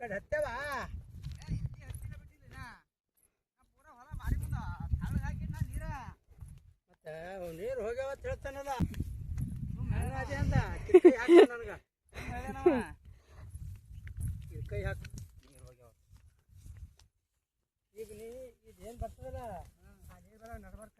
ಕಡೆ ಹತ್ತೇವ? ಮತ್ತೆ ನೀರು ಹೋಗ್ಯಾವ ಅಂತ ಹೇಳ್ತಾನಲ್ಲ ಅದೇ. ಹಾಕ ನನಗ. ಕೈ ಹಾಕ. ನೀರು ಹೋಗ್ಯಾವ. ಈಗ ನೀ ಇದೇನು ಬರ್ತದಲ್ಲ? ಆ ನೀರು ಬರ ನಡ್ಬರ್ಕ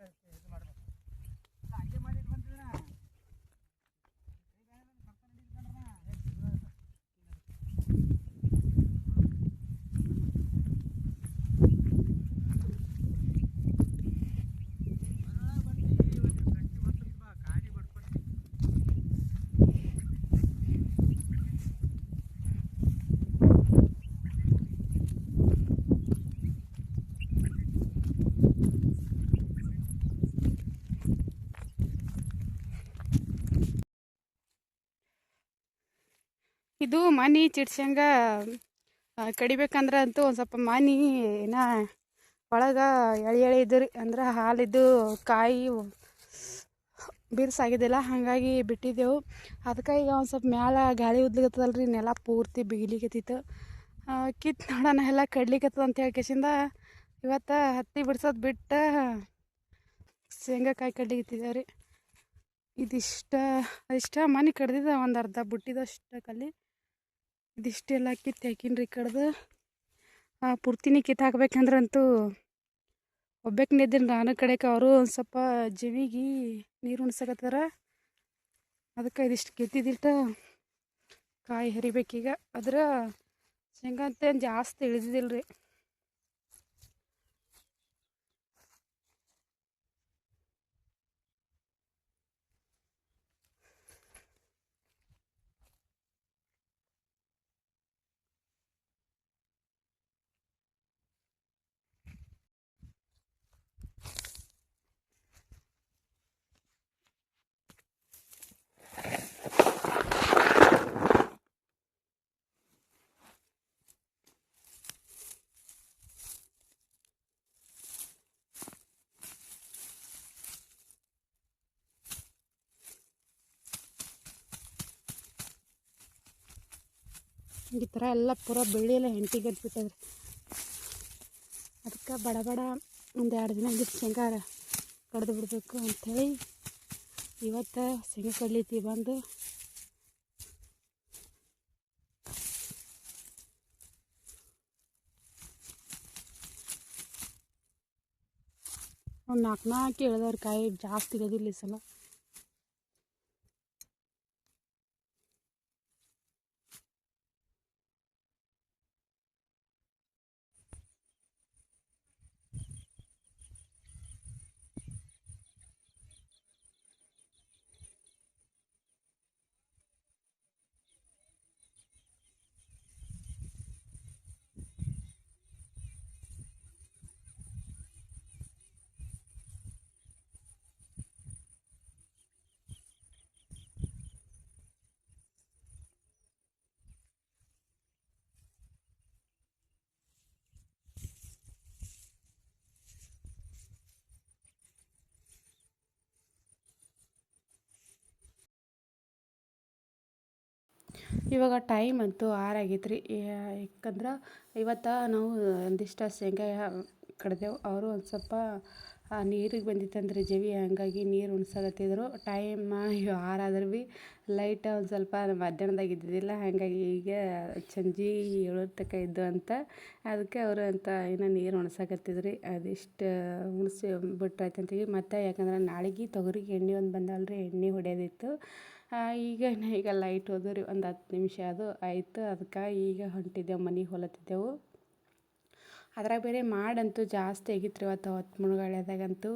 ಇದು ಮನಿ ಚಿಡ್ಸಂಗ ಕಡಿಬೇಕಂದ್ರೆ ಅಂತೂ ಒಂದು ಸ್ವಲ್ಪ ಮನಿ ಏನ ಒಳಗೆ ಎಳೆ ಎಳೆ ಇದ್ದು ರೀ ಅಂದ್ರೆ ಹಾಲಿದ್ದು ಕಾಯಿ ಬಿರ್ಸಾಗಿದ್ದಿಲ್ಲ, ಹಾಗಾಗಿ ಬಿಟ್ಟಿದ್ದೆವು. ಅದಕ್ಕೆ ಈಗ ಒಂದು ಸ್ವಲ್ಪ ಮ್ಯಾಲ ಗಾಳಿ ಉದ್ಲಿಕತ್ತದಲ್ಲ ರೀ ನೆಲ ಪೂರ್ತಿ ಬಿಗಿಲಿಕತ್ತಿತ್ತು. ಕಿತ್ತು ನೋಡೋಣ, ಎಲ್ಲ ಕಡ್ಲಿಕತ್ತದ ಅಂತ ಹೇಳ್ಕೇಶಿಂದ ಇವತ್ತು ಹತ್ತಿ ಬಿಡ್ಸೋದು ಬಿಟ್ಟು ಶೇಂಗಾಕಾಯಿ ಕಡ್ಲಿಕತ್ತಿದ್ದೇವೆ ರೀ ಇದಿಷ್ಟ, ಇಷ್ಟ ಮನೆ ಕಡ್ದಿದ್ದ ಒಂದು ಅರ್ಧ ಬುಟ್ಟಿದಷ್ಟು ಕಲ್ಲಿ ಇದಿಷ್ಟೆಲ್ಲ ಕಿತ್ತು ಹಾಕಿನ್ರಿ ಕಡ್ದು. ಪೂರ್ತಿನೇ ಕಿತ್ತು ಹಾಕ್ಬೇಕಂದ್ರಂತೂ ಒಬ್ಬಕ್ಕೆ ನಾನು ಕಡೆಗೆ ಅವರು ಒಂದು ಸ್ವಲ್ಪ ಜಮಿಗೆ ನೀರು ಉಣ್ಸಕತ್ತಾರ. ಅದಕ್ಕೆ ಇದಿಷ್ಟು ಕಿತ್ತಿದಿಟ್ಟು ಕಾಯಿ ಹರಿಬೇಕೀಗ. ಅದ್ರ ಶೇಂಗಾ ಅಂತ ಜಾಸ್ತಿ ಇಳಿದಿದ್ದಿಲ್ಲ ರೀ ಈ ಥರ ಎಲ್ಲ ಪೂರ ಬೆಳ್ಳಿ ಎಲ್ಲ ಹೆಂಟಿಗೆ ಬಿಟ್ಟದ್ರಿ ಅದಕ್ಕೆ ಬಡ ಬಡ ಒಂದು ಎರಡು ದಿನ ಬಿಟ್ಟು ಶೇಂಗಾ ಕಡ್ದು ಬಿಡಬೇಕು ಅಂಥೇಳಿ ಇವತ್ತು ಶೇಂಗಾ ಕಡ್ಲಿತಿ ಬಂದು. ಒಂದು ನಾಲ್ಕು ನಾಲ್ಕು ಇಳ್ದವ್ರಿ ಕಾಯಿ ಜಾಸ್ತಿ ಇರೋದಿಲ್ಲ ಈ ಸಲ. ಇವಾಗ ಟೈಮ್ ಅಂತೂ ಆರು ಆಗೈತೆ ರೀ ಯಾಕಂದ್ರೆ ಇವತ್ತು ನಾವು ಒಂದಿಷ್ಟು ಶೇಂಗಾ ಕಡ್ದೆವು. ಅವರು ಒಂದು ಸ್ವಲ್ಪ ನೀರಿಗೆ ಬಂದಿತ್ತಂದ್ರೆ ಜವಿ, ಹಾಗಾಗಿ ನೀರು ಉಣ್ಸಕತ್ತಿದ್ರು. ಟೈಮ್ ಆರು ಆದ್ರೆ ಭೀ ಲೈಟ್ ಒಂದು ಸ್ವಲ್ಪ ಮಧ್ಯಾಹ್ನದಾಗ ಇದ್ದಿದ್ದಿಲ್ಲ, ಹಾಗಾಗಿ ಈಗ ಸಂಜೆ ಏಳರ ತನಕ ಇದ್ದು ಅಂತ. ಅದಕ್ಕೆ ಅವರು ಅಂತ ಇನ್ನು ನೀರು ಉಣ್ಸಕತ್ತಿದ್ರು. ಅದಿಷ್ಟು ಉಣಿಸಿ ಬಿಟ್ರಾಯ್ತು ಅಂತೀವಿ ಮತ್ತು ಯಾಕಂದ್ರೆ ನಾಳೆಗೆ ತೊಗರಿಗೆ ಎಣ್ಣೆ ಒಂದು ಬಂದಲ್ಲ ರೀ ಎಣ್ಣೆ ಹೊಡೆಯೋದಿತ್ತು. ಈಗ ಈಗ ಲೈಟ್ ಹೋದ್ರಿ ಒಂದು ಹತ್ತು ನಿಮಿಷ ಅದು ಆಯಿತು. ಅದಕ್ಕೆ ಈಗ ಹೊಂಟಿದ್ದೆವು, ಮನೆಗೆ ಹೊಲತ್ತಿದ್ದೆವು. ಅದ್ರಾಗ ಬೇರೆ ಮಾಡಂತೂ ಜಾಸ್ತಿ ಆಗಿತ್ತು ರೀ ಅವತ್ತು ಹೊತ್ತು ಮುಳುಗಾಳ್ಯದಾಗಂತೂ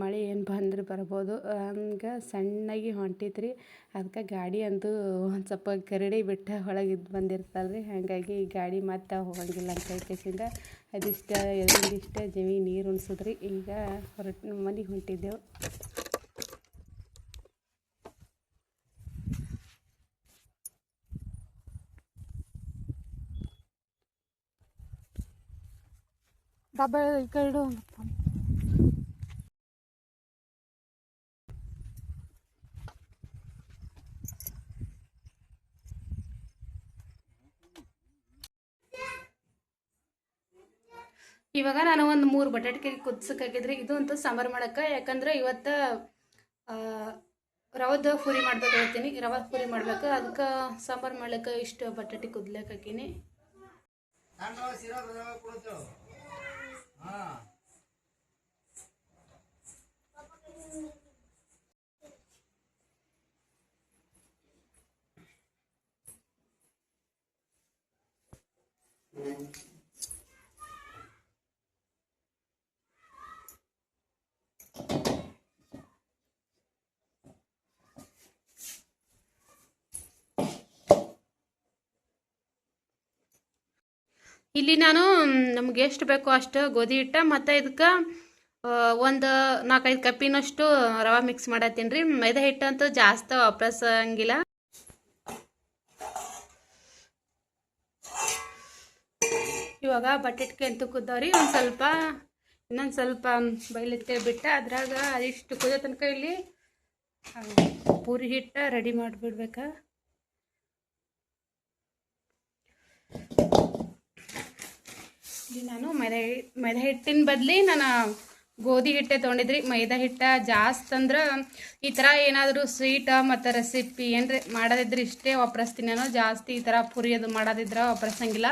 ಮಳೆ ಏನು ಬಂದ್ರೆ ಬರ್ಬೋದು. ಹಂಗೆ ಸಣ್ಣಗೆ ಹೊಂಟಿತ್ತು ರೀ ಅದಕ್ಕೆ ಗಾಡಿ ಅಂತೂ ಒಂದು ಸ್ವಲ್ಪ ಕರಡಿ ಬಿಟ್ಟು ಒಳಗೆ ಇದ್ದು ಬಂದಿರ್ತಲ್ಲ ರೀ ಹಾಗಾಗಿ ಗಾಡಿ ಮತ್ತೆ ಹೋಗಂಗಿಲ್ಲ ಅಂತ ಹೇಳ್ಕೇಸಿಂದ ಅದಿಷ್ಟ ಎಲ್ಲಿಂದಿಷ್ಟ ಜಮಿ ನೀರು ಉಣ್ಸಿದ್ರಿ. ಈಗ ಹೊರಟು ಮನೆಗೆ ಹೊಂಟಿದ್ದೆವು. ಈ ಕಡೆ ಇವಾಗ ನಾನು ಒಂದು ಮೂರು ಬಟಾಟೆ ಕುದಿಸಕ್ಕಾಗಿದ್ರಿ ಇದು ಅಂತೂ ಸಾಂಬಾರು ಮಾಡಕ್ಕೆ. ಯಾಕಂದ್ರೆ ಇವತ್ತು ರವದ ಪೂರಿ ಮಾಡ್ಬೇಕು ಹೇಳ್ತೀನಿ ರವೆ ಪೂರಿ ಮಾಡ್ಬೇಕು. ಅದಕ್ಕೆ ಸಾಂಬಾರು ಮಾಡ್ಲಿಕ್ಕೆ ಇಷ್ಟು ಬಟಾಟೆ ಕುದ್ಲಕ್ಕೆ ಹಾಕೀನಿ. ಇಲ್ಲಿ ನಾನು ನಮ್ಗೆ ಎಷ್ಟು ಬೇಕೋ ಅಷ್ಟು ಗೋಧಿ ಹಿಟ್ಟ ಮತ್ತು ಇದಕ್ಕೆ ಒಂದು ನಾಲ್ಕೈದು ಕಪ್ಪಿನಷ್ಟು ರವೆ ಮಿಕ್ಸ್ ಮಾಡತ್ತೀನಿ ರೀ. ಮೈದಾ ಹಿಟ್ಟು ಅಂತೂ ಜಾಸ್ತಿ ವಾಪರ್ಸಂಗಿಲ್ಲ. ಇವಾಗ ಬಟಾಟ್ಗೆ ಅಂತೂ ಕುದ್ದವ್ರಿ. ಒಂದು ಸ್ವಲ್ಪ, ಇನ್ನೊಂದು ಸ್ವಲ್ಪ ಬೈಲತ್ತೆ ಬಿಟ್ಟು ಅದ್ರಾಗ ಅದಿಷ್ಟು ಕುದಿಯೋ ತನಕ ಇಲ್ಲಿ ಪೂರಿ ಹಿಟ್ಟು ರೆಡಿ ಮಾಡಿಬಿಡ್ಬೇಕಾ. ಇಲ್ಲಿ ನಾನು ಮೈದಾ ಮೈದ ಹಿಟ್ಟಿನ ಬದಲಿ ನಾನು ಗೋಧಿ ಹಿಟ್ಟೆ ತೊಗೊಂಡಿದ್ರಿ. ಮೈದಾ ಹಿಟ್ಟ ಜಾಸ್ತಿ ಅಂದ್ರೆ ಈ ಥರ ಏನಾದರೂ ಸ್ವೀಟ ಮತ್ತು ರೆಸಿಪಿ ಏನ್ರಿ ಮಾಡೋದಿದ್ರೆ ಇಷ್ಟೇ ವಾಪರಿಸ್ತೀನಿ ನಾನು. ಜಾಸ್ತಿ ಈ ಥರ ಪುರಿ ಅದು ಮಾಡೋದಿದ್ರೆ ವಾಪರಿಸಂಗಿಲ್ಲ.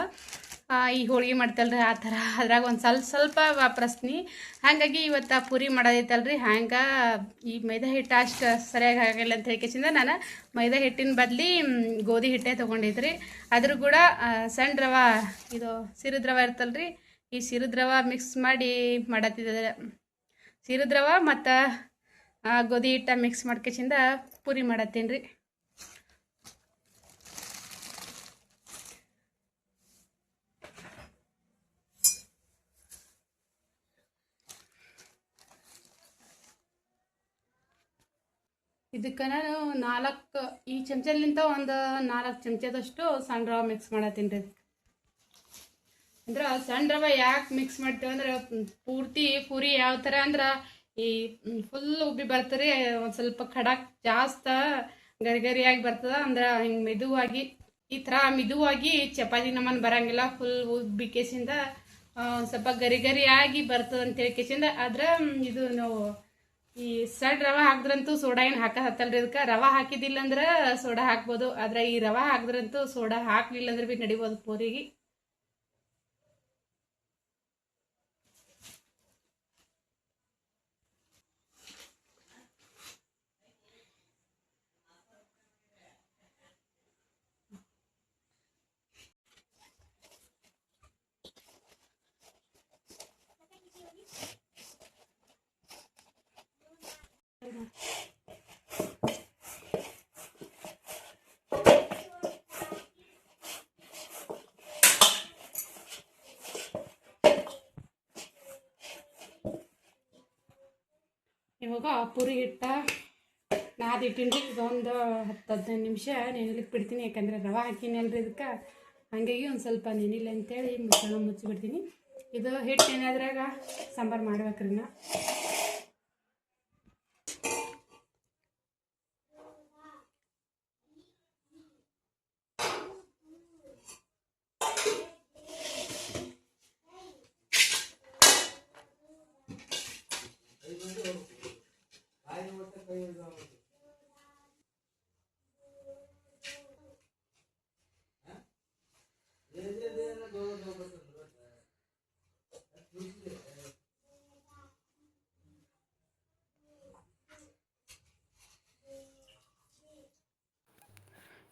ಈ ಹೋಳಿಗೆ ಮಾಡ್ತಲ್ರಿ ಆ ಥರ. ಅದ್ರಾಗ ಒಂದು ಸ್ವಲ್ಪ ಸ್ವಲ್ಪ ವಾಪರಿಸ್ತೀನಿ. ಹಾಗಾಗಿ ಇವತ್ತು ಆ ಪುರಿ ಮಾಡೋದೈತಲ್ರಿ. ಹ್ಯಾಂಗೆ ಈ ಮೈದಾ ಹಿಟ್ಟು ಅಷ್ಟು ಸರಿಯಾಗಿ ಆಗಲಿಲ್ಲ ಅಂತ ಹೇಳ್ಕೆಸಿಂದ ನಾನು ಮೈದಾ ಹಿಟ್ಟಿನ ಬದಲಿ ಗೋಧಿ ಹಿಟ್ಟೆ ತೊಗೊಂಡಿದ್ರಿ. ಅದ್ರ ಕೂಡ ಸಣ್ಣ ರವೆ, ಇದು ಸಿರಿದ ಇರ್ತಲ್ಲ ಇರ್ತಲ್ರಿ. ಈ ಸಿರಿದ ದ್ರವ ಮಿಕ್ಸ್ ಮಾಡಿ ಮಾಡತ್ತಿದ್ರೆ ಸಿರಿದ ದ್ರವ ಮತ್ತು ಗೋಧಿ ಹಿಟ್ಟ ಮಿಕ್ಸ್ ಮಾಡ್ಕೆಸಿಂದ ಪೂರಿ ಮಾಡತ್ತೀನಿ ರೀ ಇದಕ್ಕೆ ನಾನು ನಾಲ್ಕು, ಈ ಚಮಚಲಿಂತ ಒಂದು ನಾಲ್ಕು ಚಮಚದಷ್ಟು ಸಣ್ಣ ರವೆ ಮಿಕ್ಸ್ ಮಾಡತ್ತೀನಿ ರೀ ಅಂದ್ರೆ ಸಣ್ಣ ರವೆ ಯಾಕೆ ಮಿಕ್ಸ್ ಮಾಡ್ತೇವೆ ಅಂದ್ರೆ ಪೂರ್ತಿ ಪೂರಿ ಯಾವ ಥರ ಅಂದ್ರೆ ಈ ಫುಲ್ ಉಬ್ಬಿ ಬರ್ತದೆ, ಒಂದು ಸ್ವಲ್ಪ ಖಡಕ್ ಜಾಸ್ತಿ ಗರಿಗರಿಯಾಗಿ ಬರ್ತದ, ಅಂದ್ರೆ ಹಿಂಗೆ ಮೆದುವಾಗಿ, ಈ ಥರ ಮಿದುವಾಗಿ ಚಪಾತಿ ನಮ್ಮನ್ನು ಬರಂಗಿಲ್ಲ ಫುಲ್ ಉಬ್ಬಿ ಕೇಸಿಂದ ಸ್ವಲ್ಪ ಗರಿ ಗರಿಯಾಗಿ ಬರ್ತದೆ ಅಂತ ಹೇಳಿ ಕೇಸಿಂದ ಆದ್ರೆ ಇದು ನಾವು ಈ ಸಣ್ಣ ರವಾ ಹಾಕಿದ್ರಂತೂ ಸೋಡಾ ಏನು ಹಾಕ ಹತ್ತಲ್ರಿ ಇದಕ್ಕೆ ರವೆ ಹಾಕಿದ್ದಿಲ್ಲ ಅಂದ್ರೆ ಸೋಡಾ ಹಾಕ್ಬೋದು. ಆದ್ರೆ ಈ ರವಾ ಹಾಕಿದ್ರಂತೂ ಸೋಡಾ ಹಾಕ್ಲಿಲ್ಲ ಅಂದ್ರೆ ಭೀ ನಡಿಬೋದು ಪೂರಿಗೆ. ಇವಾಗ ಪುರಿ ಹಿಟ್ಟ ನಾದಿಟ್ಟಿನಿ ಇದೊಂದು ಹತ್ತು ಹದಿನೈದು ನಿಮಿಷ ನೆನೆಲಿಕ್ಕೆ ಬಿಡ್ತೀನಿ, ಯಾಕಂದರೆ ರವೆ ಹಾಕಿನಲ್ರಿ ಇದಕ್ಕೆ. ಹಾಗಾಗಿ ಒಂದು ಸ್ವಲ್ಪ ನೆನಿಲ್ಲ ಅಂತೇಳಿ ಮುಚ್ಚಳ ಮುಚ್ಚಿಬಿಡ್ತೀನಿ. ಇದು ಹಿಟ್ಟು ಏನಾದ್ರಾಗ ಸಾಂಬಾರು ಮಾಡ್ಬೇಕ್ರಿ ನಾ.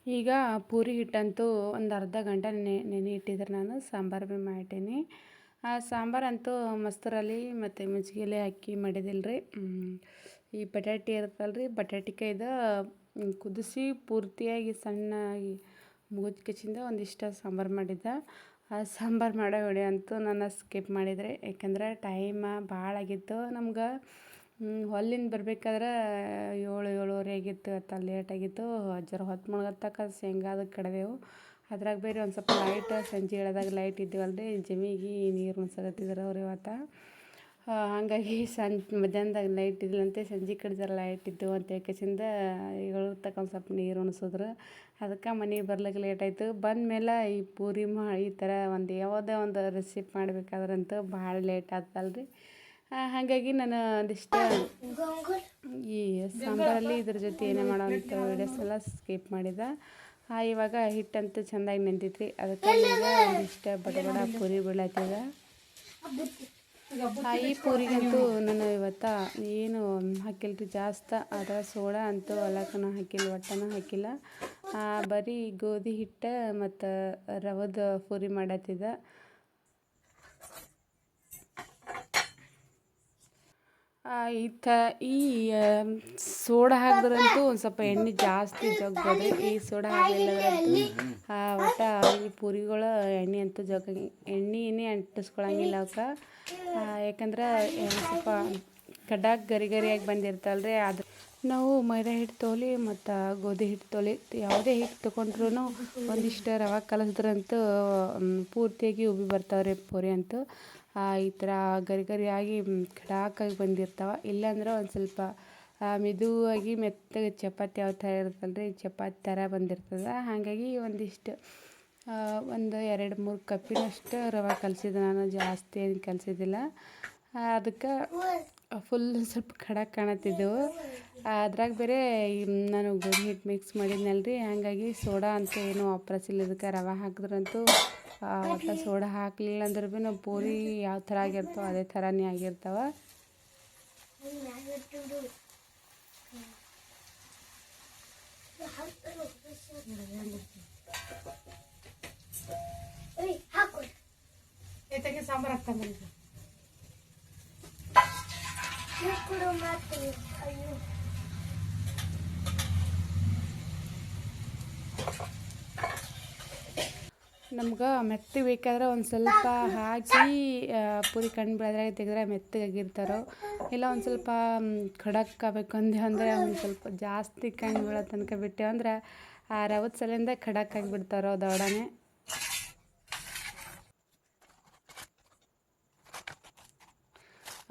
ಈಗ ಪೂರಿ ಹಿಟ್ಟಂತೂ ಒಂದು ಅರ್ಧ ಗಂಟೆ ನೆನೆ ಇಟ್ಟಿದ್ರೆ ನಾನು ಸಾಂಬಾರು ಭೀ ಮಾಡ್ತೀನಿ. ಆ ಸಾಂಬಾರಂತೂ ಮೊಸರಲ್ಲಿ ಮತ್ತು ಮಜ್ಜಿಗೆಲೆ ಹಾಕಿ ಮಾಡಿದಿಲ್ರಿ. ಈ ಬಟಾಟೆ ಇರುತ್ತಲ್ರಿ ಬಟಾಟಿಕಾಯ್ದು ಕುದಿಸಿ ಪೂರ್ತಿಯಾಗಿ ಸಣ್ಣಾಗಿ ಮುಗಿದ್ಕೆಚಿಂದ ಒಂದಿಷ್ಟು ಸಾಂಬಾರು ಮಾಡಿದ್ದೆ. ಆ ಸಾಂಬಾರು ಮಾಡೋ ವಿಡಿಯೋ ಅಂತೂ ನಾನು ಸ್ಕಿಪ್ ಮಾಡಿದ್ರೆ, ಯಾಕಂದ್ರೆ ಟೈಮ ಭಾಳ ಆಗಿತ್ತು. ನಮ್ಗೆ ಹೊಲ್ಲಿಂದ ಬರ್ಬೇಕಾದ್ರೆ ಏಳು, ಏಳುವರೆ ಆಗಿತ್ತು ಅತ್ತ ಲೇಟ್ ಆಗಿತ್ತು. ಜರ ಹೊತ್ತು ಮುಳುಗತ್ತಕ್ಕ, ಶೇಂಗಾದ ಕಡ್ದೆವು ಅದ್ರಾಗ ಬೇರೆ ಒಂದು ಸ್ವಲ್ಪ ಲೈಟ್ ಸಂಜೆ ಏಳದಾಗ ಲೈಟ್ ಇದ್ದೀವಲ್ರಿ ಜಮಿಗೆ ನೀರು ಮುನ್ಸಕತ್ತಿದ್ರು ಅವ್ರು ಇವತ್ತು. ಹಾಗಾಗಿ ಸಂ ಮಧ್ಯಾಹ್ನದಾಗ ಲೈಟ್ ಇದ್ದಿಲ್ಲಂತೆ ಸಂಜೆ ಕಡೆ ಜರ ಲೈಟ್ ಇದ್ದು ಅಂತ ಹೇಳ್ಕೆಸಿಂದ ಏಳು ತಕ್ಕ ಒಂದು ಸ್ವಲ್ಪ ನೀರು ಉಣಿಸಿದ್ರು. ಅದಕ್ಕೆ ಮನೆಗೆ ಬರ್ಲಿಕ್ಕೆ ಲೇಟ್ ಆಯಿತು. ಬಂದಮೇಲೆ ಈ ಪೂರಿ ಮಾ, ಈ ಥರ ಒಂದು ಯಾವುದೇ ಒಂದು ರೆಸಿಪಿ ಮಾಡ್ಬೇಕಾದ್ರಂತೂ ಭಾಳ ಲೇಟ್ ಆತಲ್ರಿ ಹಾಗಾಗಿ ನಾನು ಒಂದಿಷ್ಟು ಈ ಸಾಂಬಾರಲ್ಲಿ ಇದ್ರ ಜೊತೆ ಏನೇ ಮಾಡೋವಂಥ ವೀಡಿಯೋಸ್ ಎಲ್ಲ ಸ್ಕಿಪ್ ಮಾಡಿದೆ. ಇವಾಗ ಹಿಟ್ಟಂತೂ ಚೆಂದಾಗಿ ನೆಂದಿತ್ರಿ ಅದಕ್ಕೆ ಈಗ ಒಂದಿಷ್ಟು ಬಡ ಬಡ ಪೂರಿ ಬೀಳತ್ತಿದ. ಈ ಪೂರಿಗಂತೂ ನಾನು ಇವತ್ತು ಏನು ಹಾಕಿಲ್ರಿ, ಜಾಸ್ತಿ ಅದ ಸೋಡಾ ಅಂತೂ ಹೊಲಕ್ಕನೂ ಹಾಕಿಲ್ಲ, ಒಟ್ಟನೂ ಹಾಕಿಲ್ಲ. ಬರೀ ಗೋಧಿ ಹಿಟ್ಟು ಮತ್ತು ರವದ ಪೂರಿ ಮಾಡತ್ತಿದ್ದ ಈ ಥ ಈ ಸೋಡಾ ಹಾಕಿದ್ರಂತೂ ಒಂದು ಸ್ವಲ್ಪ ಎಣ್ಣೆ ಜಾಸ್ತಿ ಜಗ್ಗೋದ್ರಿ ಈ ಸೋಡಾ ಹಾಕಲಿಲ್ಲದ್ರಂತೂ ಒಟ್ಟು ಈ ಪೂರಿಗಳು ಎಣ್ಣೆ ಅಂತೂ ಜಗ್ ಎಣ್ಣೆ ಎಣ್ಣೆ ಅಂಟಿಸ್ಕೊಳಂಗಿಲ್ಲ ಅವಕ್ಕೆ ಯಾಕಂದ್ರೆ ಸ್ವಲ್ಪ ಕಡಾಕ್ ಗರಿ ಗರಿಯಾಗಿ ಬಂದಿರ್ತಲ್ಲ ರೀ ಅದು. ನಾವು ಮೈದಾ ಹಿಟ್ಟು ತೊಗೊಲಿ ಮತ್ತು ಗೋಧಿ ಹಿಟ್ಟು ತೊಗೊಲಿ ಯಾವುದೇ ಹಿಟ್ಟು ತೊಗೊಂಡ್ರೂ ಒಂದಿಷ್ಟು ರವೆ ಕಲಸಿದ್ರಂತೂ ಪೂರ್ತಿಯಾಗಿ ಉಬ್ಬಿ ಬರ್ತಾವ್ರಿ ಪೂರಿ ಅಂತೂ. ಈ ಥರ ಗರಿ ಗರಿಯಾಗಿ ಖಡಾಕಾಗಿ ಬಂದಿರ್ತಾವೆ. ಇಲ್ಲಾಂದ್ರೆ ಒಂದು ಸ್ವಲ್ಪ ಮೆದುವಾಗಿ ಮೆತ್ತಗೆ ಚಪಾತಿ ಯಾವ ಥರ ಇರುತ್ತಲ್ರಿ, ಚಪಾತಿ ಥರ ಬಂದಿರ್ತದೆ. ಹಾಗಾಗಿ ಒಂದಿಷ್ಟು ಒಂದು ಎರಡು ಮೂರು ಕಪ್ಪಿನಷ್ಟು ರವೆ ಕಲಸಿದ್ದೆ ನಾನು, ಜಾಸ್ತಿ ಏನು ಕಲಸಿದ್ದಿಲ್ಲ ಅದಕ್ಕೆ ಫುಲ್ ಸ್ವಲ್ಪ ಖಡಕ್ ಕಾಣತ್ತಿದ್ದೆವು. ಅದ್ರಾಗ ಬೇರೆ ನಾನು ಗೋಧಿ ಹಿಟ್ಟು ಮಿಕ್ಸ್ ಮಾಡಿದ್ನಲ್ರಿ. ಹಾಗಾಗಿ ಸೋಡಾ ಅಂತ ಏನು ವಾಪರಸಿಲ್ಲ ಇದಕ್ಕೆ ರವೆ ಹಾಕಿದ್ರಂತೂ ಒಟ್ಟು ಸೋಡಾ ಹಾಕಲಿಲ್ಲ ಅಂದ್ರೆ ಭೀ ನಾವು ಪೂರಿ ಯಾವ ಥರ ಆಗಿರ್ತವೆ ಅದೇ ಥರನೇ ಆಗಿರ್ತಾವೆ. ಸಾಂಬಾರು ನಮ್ಗೆ ಮೆತ್ತಗೆ ಬೇಕಾದ್ರೆ ಒಂದು ಸ್ವಲ್ಪ ಹಾಕಿ ಪೂರಿ ಕಣ್ಣು ಬೆಳೆದ್ರಾಗ ತೆಗೆದ್ರೆ ಮೆತ್ತಗಾಗಿರ್ತಾರೋ, ಇಲ್ಲ ಒಂದು ಸ್ವಲ್ಪ ಖಡಕ್ ಆಗಬೇಕು ಅಂದೆ ಅಂದರೆ ಒಂದು ಸ್ವಲ್ಪ ಜಾಸ್ತಿ ಕಣ್ಣು ಬೀಳೋ ತನಕ ಬಿಟ್ಟೆವು ಅಂದ್ರೆ ಆ ರವದ ಸಲಿಂದ ಖಡಕ್ ಆಗಿಬಿಡ್ತಾರೋ ದೊಡನೆ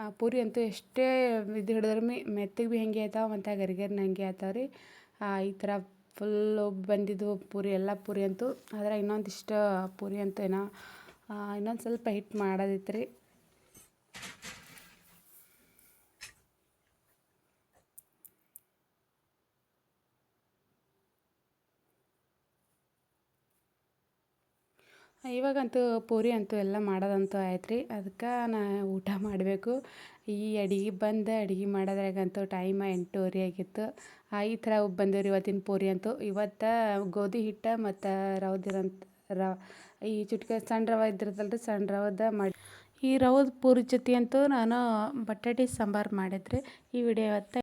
ಆ ಪೂರಿ ಅಂತೂ ಎಷ್ಟೇ ಇದು ಹಿಡಿದ್ರೆ ಮೆತ್ತಗೆ ಭೀ ಹೆಂಗೆ ಆಯ್ತಾವ, ಮತ್ತು ಗರಿಗರಿನ ಹಂಗೆ ಆಯ್ತಾವ ರೀ ಈ ಥರ ಫುಲ್ಲು ಬಂದಿದ್ದು ಪೂರಿ, ಎಲ್ಲ ಪೂರಿ ಅಂತೂ. ಆದ್ರೆ ಇನ್ನೊಂದಿಷ್ಟು ಪೂರಿ ಅಂತೂ ಏನೋ ಇನ್ನೊಂದು ಸ್ವಲ್ಪ ಹಿಟ್ಟು ಮಾಡೋದಿತ್ತು ರೀ ಇವಾಗಂತೂ ಪೂರಿ ಅಂತೂ ಎಲ್ಲ ಮಾಡೋದಂತೂ ಆಯ್ತು ರೀ ಅದಕ್ಕೆ ನಾ ಊಟ ಮಾಡಬೇಕು. ಈ ಅಡಿಗೆ ಬಂದು ಅಡಿಗೆ ಮಾಡೋದ್ರಾಗಂತೂ ಟೈಮ್ ಎಂಟೂವರೆ ಆಗಿತ್ತು. ಈ ಥರ ಬಂದವ್ರಿ ಇವತ್ತಿನ ಪೂರಿ ಅಂತೂ. ಇವತ್ತು ಗೋಧಿ ಹಿಟ್ಟು ಮತ್ತು ರವದಿರಂತ ರ, ಈ ಚುಟ್ಕೆ ಸಣ್ಣ ರವ ಇದ್ದಿರ್ತಲ್ಲ ರೀ ಸಣ್ಣ ರವದ ಮಾಡಿ. ಈ ರವದ ಪೂರಿ ಜೊತೆ ಅಂತೂ ನಾನು ಬಟಾಟೆ ಸಾಂಬಾರು ಮಾಡಿದ್ರಿ. ಈ ವಿಡಿಯೋ ಇವತ್ತು